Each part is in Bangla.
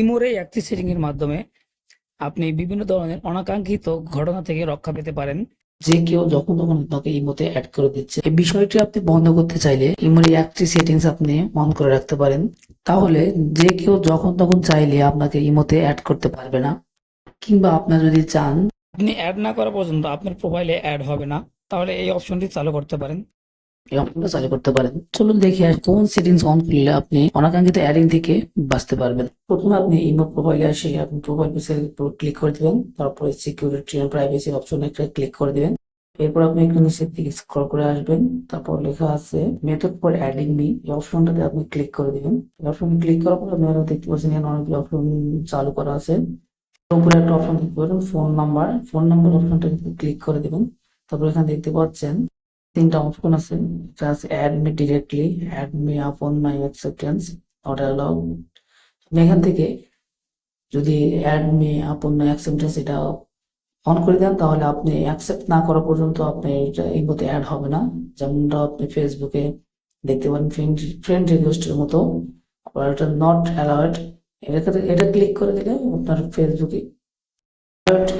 ইমোর এই সেটিং এর মাধ্যমে আপনি বিভিন্ন ধরনের অনাকাঙ্ক্ষিত ঘটনা থেকে রক্ষা পেতে পারেন। যে কেউ যখন তখন আপনাকে ইমোতে অ্যাড করে দিচ্ছে। এই বিষয়টি আপনি বন্ধ করতে চাইলে ইমোর একটি সেটিংস আপনি অন করে রাখতে পারেন। তাহলে যে কেউ যখন তখন চাইলে আপনাকে ইমোতে অ্যাড করতে পারবে না। কিংবা আপনার যদি চান, আপনি অ্যাড না করা পর্যন্ত আপনার প্রোফাইলে অ্যাড হবে না। তাহলে এই অপশনটি চালু করতে পারেন। এই অপশনটা চালু করতে পারেন। চলুন দেখি কোন সেটিংস অন করলে আপনি অনাকাঙ্ক্ষিত অ্যাডিং থেকে বাঁচতে পারবেন। প্রথমে আপনি ইমো প্রোফাইলে এসে আপনি প্রোফাইল পিক্সেল উপর ক্লিক করে দিবেন, তারপরে সিকিউরিটি এন্ড প্রাইভেসি অপশনে একটা ক্লিক করে দিবেন। এরপর আপনি একটু নিচের স্ক্রল করে আসবেন, তারপর লেখা আছে মেথড ফর অ্যাডিং মি এই অপশনটাতে আপনি ক্লিক করে দিবেন। এই অপশন ক্লিক করার পর আপনারা দেখতে পাচ্ছেন এখানে অনেকগুলো অপশন চালু করা আছে। উপরে একটা অপশন দেখতে পারেন ফোন নাম্বার ফোন নাম্বার অপশনটা ক্লিক করে দিবেন। তারপর এখানে দেখতে পাচ্ছেন তিনটা অপশন আছে just add me directly add me upon my acceptance allow আপনি এখান থেকে যদি add me upon my acceptance এটা অন করে দেন, তাহলে আপনি অ্যাকসেপ্ট না করা পর্যন্ত আপনি এটা এই মতো অ্যাড হবে না। যেমনটা আপনি ফেসবুকে দেখতে পারেন ফ্রেন্ড ফ্রেন্ড রিকোয়েস্টের মতো, আবার এটা নট অ্যালাউড এটা এটা ক্লিক করে দিলে আপনার ফেসবুকে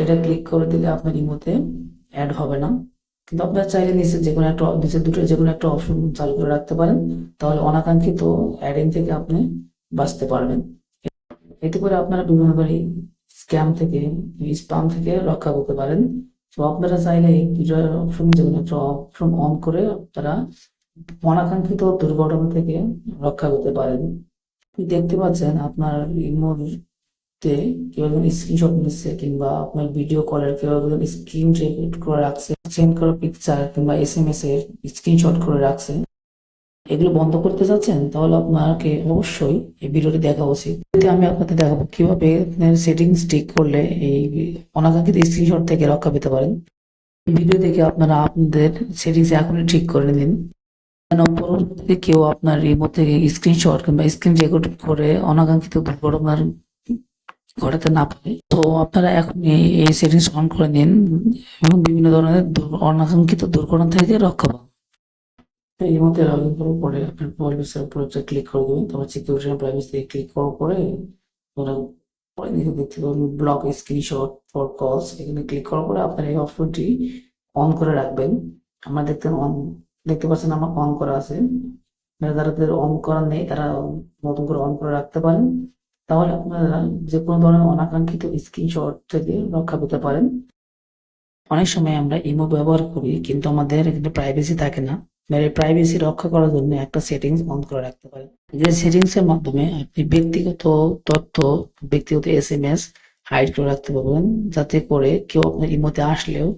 এটা ক্লিক করে দিলে আপনার ইমোতে অ্যাড হবে না। কিন্তু আপনার চাইলে নিচে যে কোনো একটা নিচে দুটো যে কোনো একটা অপশন চালু করে রাখতে পারেন। তাহলে অনাকাঙ্ক্ষিত অ্যাডিং থেকে আপনি বাঁচতে পারবেন। এতে করে আপনারা ধরনের স্ক্যাম থেকে স্পাম থেকে রক্ষা করতে পারেন। তো আপনারা চাইলে এই দুটো অপশন যে কোনো একটা অপশন অন করে আপনারা অনাকাঙ্ক্ষিত দুর্ঘটনা থেকে রক্ষা করতে পারেন। দেখতে পাচ্ছেন আপনার ইমোর তে কেউ একজন স্ক্রিনশট নিচ্ছে কিংবা আপনার ভিডিও কলের কেউ একজন স্ক্রিন রেকর্ড করে রাখছে। সেন্ড করা পিকচার কিংবা এস এম এস এর স্ক্রিনশট করে রাখছেন এগুলো বন্ধ করতে চাচ্ছেন তাহলে আপনাকে অবশ্যই এই ভিডিওটি দেখা উচিত। আমি আপনাদের দেখাবো কীভাবে আপনার সেটিংস ঠিক করলে এই অনাকাঙ্ক্ষিত স্ক্রিনশট থেকে রক্ষা পেতে পারেন। ভিডিও দেখে আপনারা আপনাদের সেটিংস এখনই ঠিক করে নিন। পরবর্তীতে কেউ আপনার রিমোট থেকে স্ক্রিনশট কিংবা স্ক্রিন রেকর্ড করে অনাকাঙ্ক্ষিত দুর্ঘটনার ঘটাতে না পারে। তো আপনারা এখন এই সেটিংস অন করে নিন এবং বিভিন্ন ধরনের অনাকাঙ্ক্ষিত দুর্ঘটনা থেকে রক্ষা পান। এই মধ্যে লগ ইন করার পরে আপনার মোবাইল উপর ক্লিক করে দেবেন। তারপর সিকিউরিটি এন্ড প্রাইভেসি ক্লিক করার পরে আপনারা পরে দিকে দেখতে পাবেন ব্লক স্ক্রিনশট ফর কলস এখানে ক্লিক করার পরে আপনার এই অপশনটি অন করে রাখবেন। আমরা দেখতে অন দেখতে পাচ্ছেন আমার অন করা আছে। যারা অন করা নেই, তারা নতুন করে অন করে রাখতে পারেন। তাহলে আপনারা যে কোনো ধরনের অনাকাঙ্ক্ষিত স্ক্রিনশট থেকে রক্ষা পেতে পারেন। অনেক সময় আমরা ইমো ব্যবহার করি, কিন্তু আমাদের এখানে প্রাইভেসি থাকে না। মানে প্রাইভেসি রক্ষা করার জন্য একটা সেটিংস অন করে রাখতে পারেন। যে সেটিংস এর মাধ্যমে আপনি ব্যক্তিগত তথ্য, ব্যক্তিগত এস এম এস হাইড করে রাখতে পারবেন, যাতে করে কেউ আপনার ইমোতে আসলেও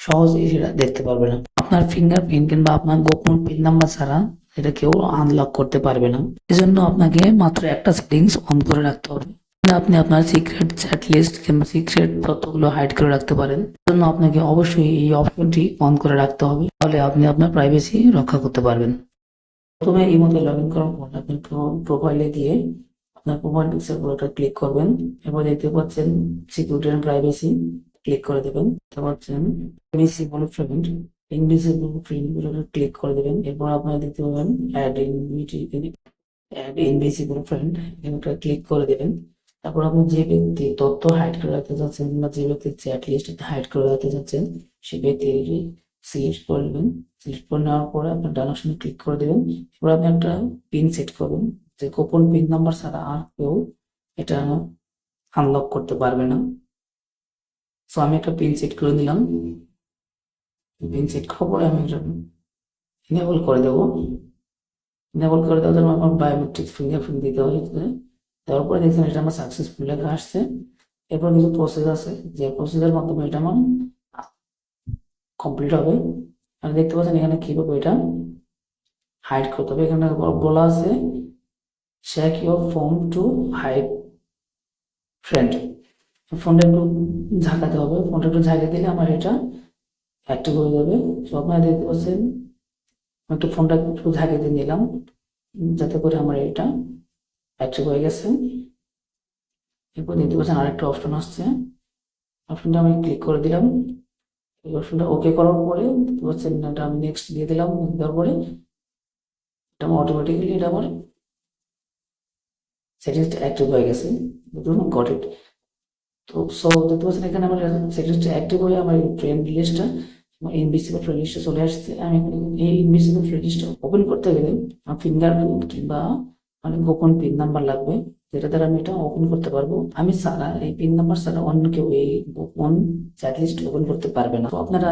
সহজেই সেটা দেখতে পারবে না। আপনার ফিঙ্গারপ্রিন্ট কিংবা আপনার গোপন পিন নাম্বার ছাড়া এটা কেউ আনলক করতে পারবে না। এজন্য আপনাকে মাত্র একটা সেটিংস অন করে রাখতে হবে। আপনি আপনার সিক্রেট চ্যাট লিস্ট কিংবা সিক্রেট তথ্যগুলো হাইড করে রাখতে পারেন। জন্য আপনাকে অবশ্যই এই অপশনটি অন করে রাখতে হবে। তাহলে আপনি আপনার প্রাইভেসি রক্ষা করতে পারবেন। প্রথমে এই মধ্যে লগ ইন করার পর আপনি প্রোফাইলে গিয়ে আপনার প্রোফাইল পিকচার পুরোটা ক্লিক করবেন। এরপর দেখতে পাচ্ছেন সিকিউরিটি এন্ড প্রাইভেসি ক্লিক করে দেবেন। দেখতে পাচ্ছেন invisible friend invisible friend click করে দেবেন। এরপর আপনারা দেখতে পাবেন add invite add invisible friend এখানে ক্লিক করে দেবেন। তারপর আপনি যে ব্যক্তি তথ্য হাইড করে রাখতে চাচ্ছেন কিংবা যে ব্যক্তি চ্যাট লিস্ট হাইড করে রাখতে চাচ্ছেন সেই ব্যক্তির সিলেক্ট করে নেবেন। সিলেক্ট করে নেওয়ার পরে আপনার ডান অপশনে ক্লিক করে দেবেন। এবার আপনি একটা পিন সেট করবেন। যে গোপন পিন নাম্বার ছাড়া আর কেউ এটা আনলক করতে পারবে না। সো আমি একটা পিন সেট করে দিলাম। সেট করার পরে আমি ইনেবল করে দেবো। ইনেবল করে দেওয়ার জন্য আমার বায়োমেট্রিক ফিঙ্গারপ্রিন্ট দিতে হয় এখানে। দেওয়ার পরে দেখছেন এটা আমার সাকসেসফুল লেখা আসছে। এরপর কিছু প্রসেস আছে। যে প্রসেসের মাধ্যমে এটা আমার কমপ্লিট হবে। আপনি দেখতে পাচ্ছেন এখানে কীভাবে এটা হাইড করতে হবে। এখানে বলা আছে shake your phone to hide friend ফোনটা একটু ঝাঁকাতে হবে। ফোনটা একটু ঝাঁকিয়ে দিলে আমার এটা অ্যাক্টিভ হয়ে যাবে। তো আপনারা দেখতে পাচ্ছেন একটু ফোনটা একটু দিয়ে নিলাম, যাতে করে আমার এটা অ্যাক্টিভ হয়ে গেছে। এরপর দেখতে পাচ্ছেন আরেকটা অপশন আসছে। অপশনটা আমি ক্লিক করে দিলাম। এই অপশনটা ওকে করার পরে দেখতে পাচ্ছেন এটা আমি নেক্সট দিয়ে দিলাম দেওয়ার পরে। এটা আমার অটোমেটিক্যালি এটা আমার সেটিংসটা অ্যাক্টিভ হয়ে গেছে। গট ইট তো সো দেখতে পাচ্ছেন এখানে আমার সেটিংসটা অ্যাক্টিভ হয়ে, আমার ফ্রেন্ড লিস্টটা ইনভিসিবল ফ্রেন্ড লিস্টে চলে আসছে। আমি এই ইনভিসিবল ফ্রেন্ড লিস্টটা ওপেন করতে গেলে ফিঙ্গারপ্রিন্ট কিংবা মানে গোপন পিন নাম্বার লাগবে। যেটা দ্বারা আমি এটা ওপেন করতে পারব। আমি ছাড়া এই পিন নাম্বার ছাড়া অন্য কেউ এই গোপন চ্যাট লিস্ট ওপেন করতে পারবে না। আপনারা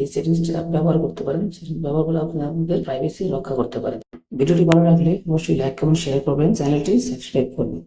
এই সেটিংসটা ব্যবহার করতে পারেন। সেটিংস ব্যবহার করে আপনারা আপনাদের প্রাইভেসি রক্ষা করতে পারেন। ভিডিওটি ভালো লাগলে অবশ্যই লাইক কমেন্ট শেয়ার করবেন। চ্যানেলটি সাবস্ক্রাইব করবেন।